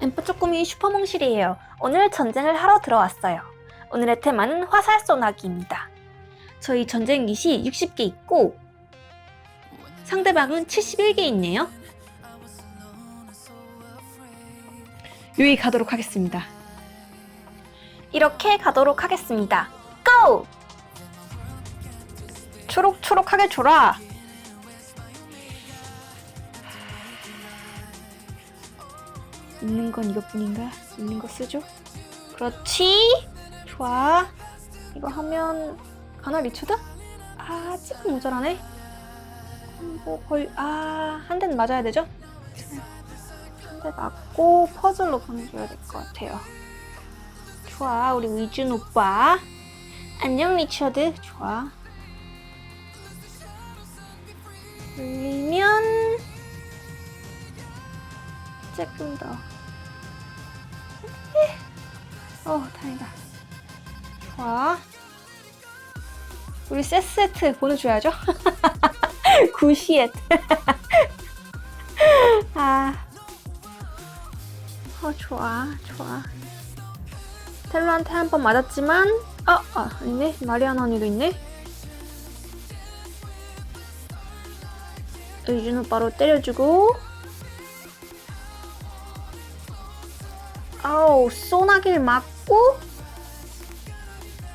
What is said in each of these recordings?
엠프 쪼꾸미 슈퍼몽실이에요. 오늘 전쟁을 하러 들어왔어요. 오늘의 테마는 화살 쏘나기입니다. 저희 전쟁 기시 60개 있고 상대방은 71개 있네요. 여기 가도록 하겠습니다. 이렇게 가도록 하겠습니다. 고! 초록초록하게 줘라. 있는 건 이것뿐인가? 있는 거 쓰죠? 그렇지. 좋아. 이거 하면 가나 리추드? 아, 조금 모자라네. 뭐 거의 아, 한 대는 맞아야 되죠? 한 대 맞고 퍼즐로 보내줘야 될 것 같아요. 좋아, 우리 의준 오빠. 안녕 리처드. 좋아. 돌리면 조금 더. 어, 다행이다. 좋아. 우리 세세트 보내줘야죠. 구시엣. 아. 어, 좋아, 좋아. 텔로한테 한 번 맞았지만, 아, 아, 있네. 마리아나 언니도 있네. 의준 오빠로 때려주고, 아우, 소나기를 맞고,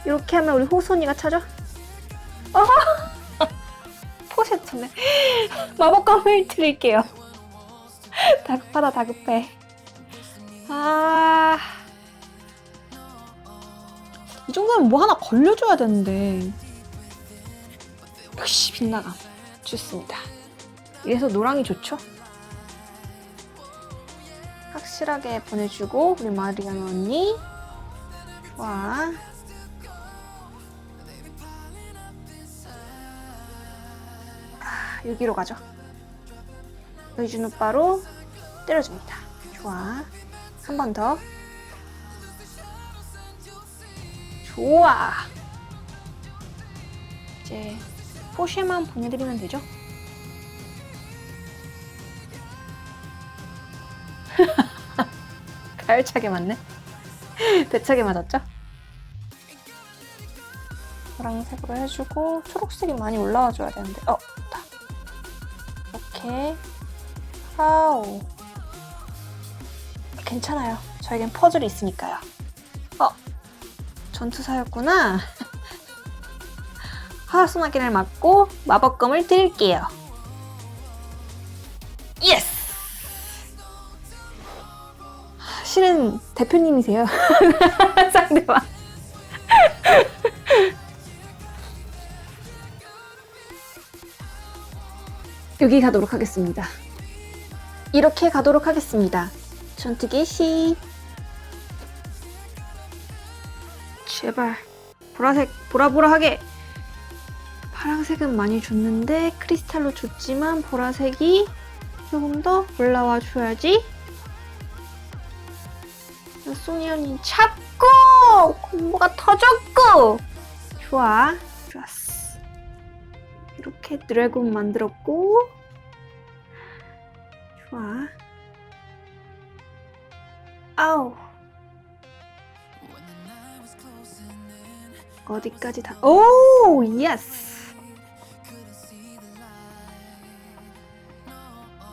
이렇게 하면 우리 호손이가 차죠? 어허! 포셨네. 마법감을 드릴게요. 다급하다, 다급해. 아. 이 정도면 뭐 하나 걸려줘야 되는데. 역시 빛나감. 좋습니다. 이래서 노랑이 좋죠? 확실하게 보내주고, 우리 마리아나 언니. 좋아. 아, 여기로 가죠. 의준 오빠로 때려줍니다. 좋아. 한 번 더. 좋아. 이제 포쉐만 보내드리면 되죠? 가열차게 맞네. 대차게 맞았죠? 파랑색으로 해주고 초록색이 많이 올라와 줘야 되는데 어, 다. 이렇게 아우 괜찮아요. 저에겐 퍼즐이 있으니까요. 어, 전투사였구나. 하수나기를 맞고 마법검을 드릴게요. 대표님이세요. 상대방. 여기 가도록 하겠습니다. 이렇게 가도록 하겠습니다. 전투 개시. 제발 보라색 보라보라하게. 파란색은 많이 줬는데 크리스탈로 줬지만 보라색이 조금 더 올라와 줘야지. 소니언이 찾고 공부가 터졌고 좋아 좋았어. 이렇게 드래곤 만들었고 좋아. 아우. 어디까지 다. 오, 예스.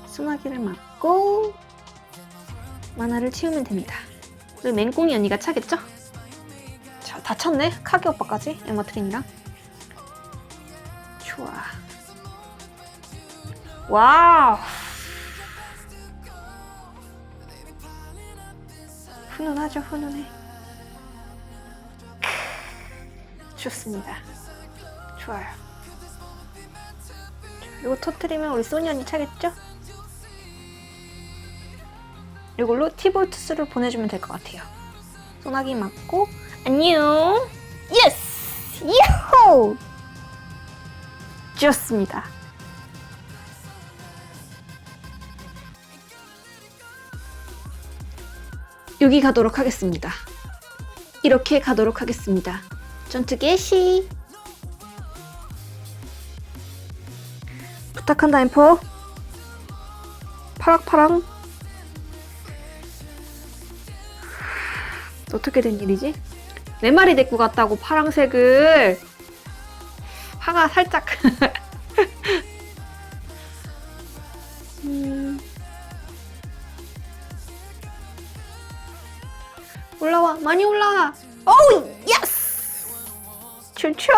소나기를 맞고 만화를 채우면 됩니다. 그리고 맹꽁이 언니가 차겠죠? 자, 다 찼네. 카게 오빠까지 에머트린이랑. 좋아. 와우. 훈훈하죠, 훈훈해. 크, 좋습니다. 좋아요. 이거 터트리면 우리 소니 언니 차겠죠? 이걸로 티볼트스를 보내주면 될 것 같아요. 소나기 맞고 안녕. 예스! 예호! 좋습니다. 여기 가도록 하겠습니다. 이렇게 가도록 하겠습니다. 전투 개시. 부탁한다 엠퍼. 파랑파랑. 어떻게 된 일이지? 네 마리 데리고 갔다고 파랑색을. 화가 살짝. 음... 올라와. 많이 올라와. 오우 예스 춤춰?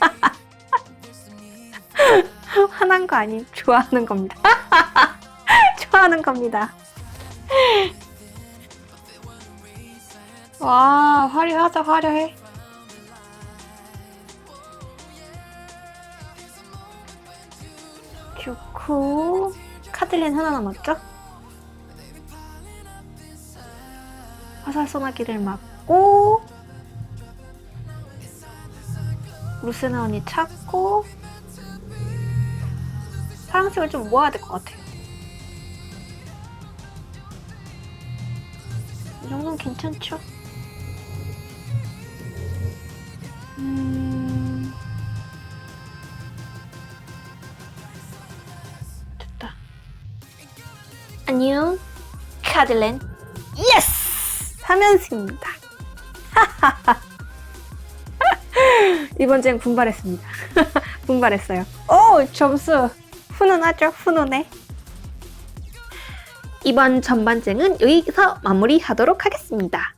화난 거 아님? 좋아하는 겁니다. 좋아하는 겁니다 와 화려하다 화려해. 좋고. 카들린 하나 남았죠? 화살 소나기를 맞고. 루스나 언니 찾고. 파란색을 좀 모아야 될 것 같아요 이 정도는 괜찮죠? 음... 됐다. 안녕, 카들렌. 예스! 3연승입니다. 이번 주엔 분발했습니다. 분발했어요. 오, 점수. 훈훈하죠? 훈훈해. 이번 전반쟁은 여기서 마무리하도록 하겠습니다.